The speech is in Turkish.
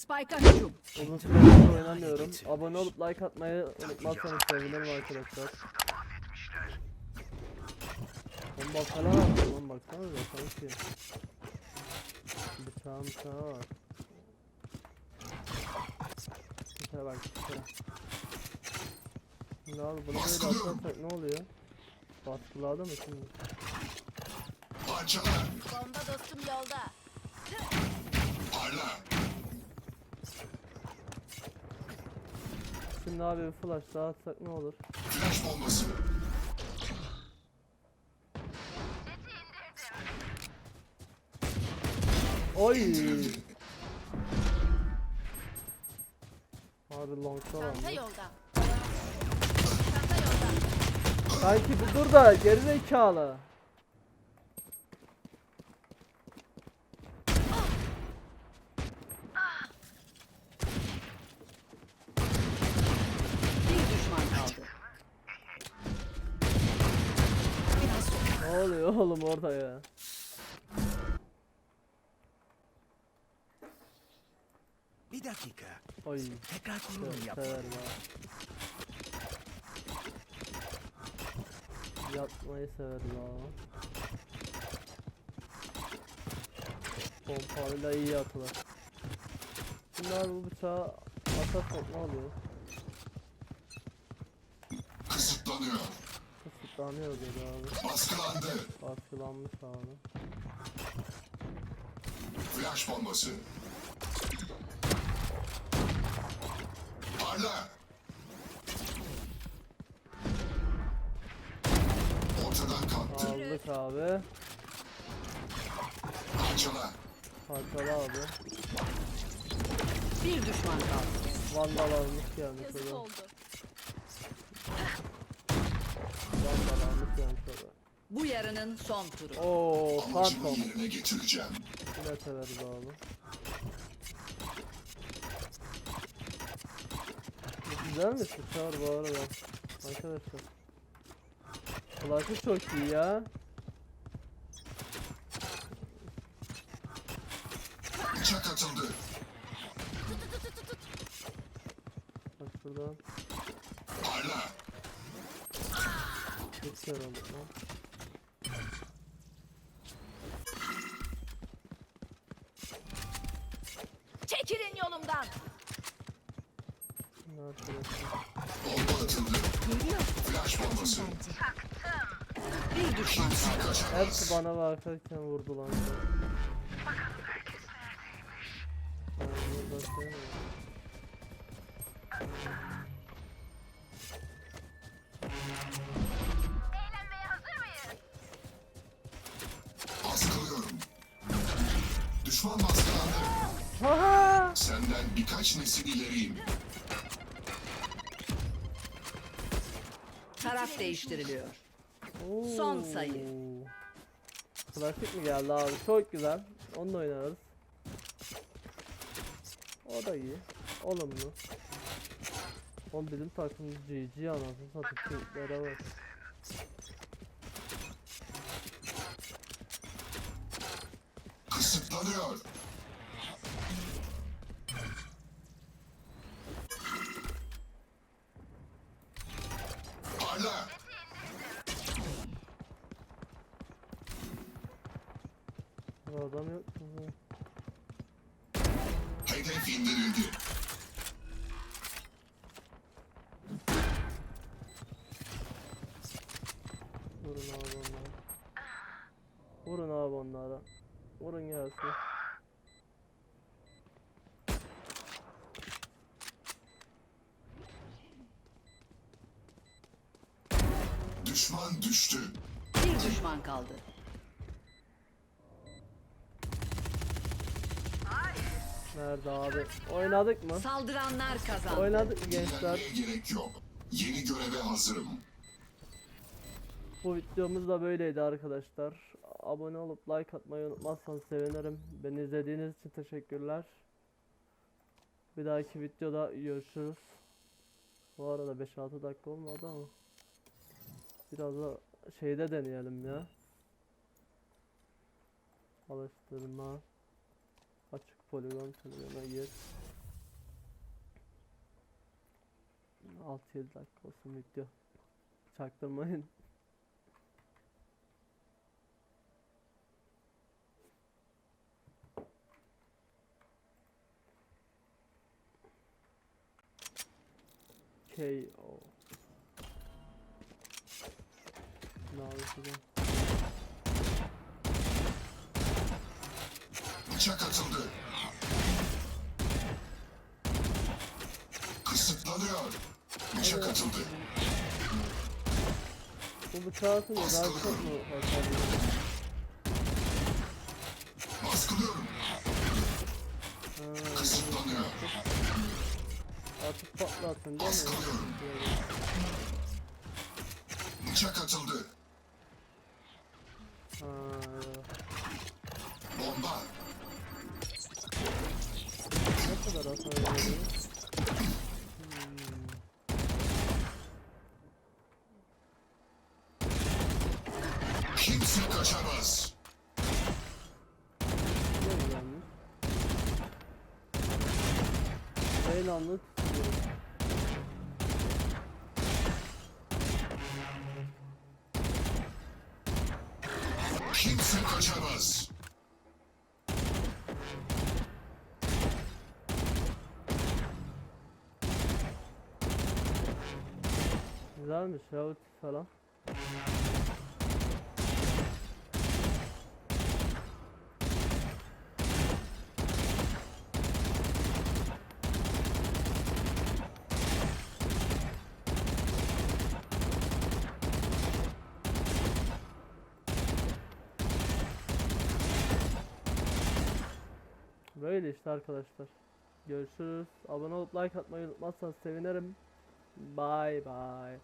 Spike'a hücum. Uzun süredir oynamıyorum. Abone olup like atmayı unutmazsanız sevinirim arkadaşlar. Bomba falan attı lan baksanıza sanki. Bıçağı bıçağı var. Bıçağa bak bıçağa. Şimdi abi bunu böyle atlarsak ne oluyor? Baskıladı mı şimdi? Bomba dostum yolda. Parla. Şimdi abi bir flash daha atsak ne olur? Flash bombası. Oy! Abi longta var. Çanta yolda. Sanki bir dur da geri zekalı. Bir düşman kaldı. Ne oluyor oğlum orada ya? Bir dakika. Oy. Tekrar Çok yap. severim ha. Yatmayı severim ha. Pompalıyla iyi atılır. Abi bu bıçağı atarsak ne oluyor? Kısıtlanıyor. Kısıtlanıyor dedi abi. Baskılandı. Baskılanmış abi. Flash bombası. Parla. Ortadan kalktı. Aldık abi. Parçala. Parçalı abi. Bir düşman kaldı. Vandal almış gelmiş Yazık orada. oldu. Vandal almış gelmiş orada. Bu yarının son turu. Oo, Phantom. yerine getireceğim. Yine severiz abi. Bu Güzelmiş bu çağır bu arada. Arkadaşlar. Flash'ı çok iyi ya. Bıçak atıldı. Bak şuradan. Parla. Hiç kere olduk lan. Çekilin yolumdan. Bir düşman kaldı. Hepsi bana bakarken vurdu lan. Düşman baskılandı. Senden birkaç nesil ileriyim. Taraf değiştiriliyor. Oo. Son sayı. Klasik mi geldi abi? Çok güzel. Onunla oynarız. O da iyi. Olumlu. Oğlum bizim takım GG anasını satıp Türklere bak. Kısıtlanıyor. Parla. Adam yok? Hedef indirildi. Vurun abi onlara. Vurun abi onlara. Vurun gelsin. Düşman düştü. Bir düşman kaldı. Nerede abi? Oynadık mı? Saldıranlar kazandı. Oynadık mı gençler? Gerek yok. Yeni göreve hazırım. Bu videomuz da böyleydi arkadaşlar abone olup like atmayı unutmazsanız sevinirim. Beni izlediğiniz için teşekkürler. Bir dahaki videoda görüşürüz. Bu arada 5-6 dakika olmadı ama. Biraz da şeyde deneyelim ya. Alıştırma. Açık poligon poligona gir. 6-7 dakika olsun video. Çaktırmayın. KO. Ne yapacağım? Bıçak atıldı. Kısıtlanıyor. Bıçak atıldı. Bu bıçağı atınca daha çok mu? Baskılıyorum. Kısıtlanıyor. Atıp patlatın değil mi? Bıçak atıldı. Ha. Bomba. Ne kadar hasar veriyor? Hmm. Kimse kaçamaz. Ne Kimse kaçamaz. Güzelmiş ya ulti falan. Böyle işte arkadaşlar. Görüşürüz. Abone olup like atmayı unutmazsanız sevinirim. Bye bye.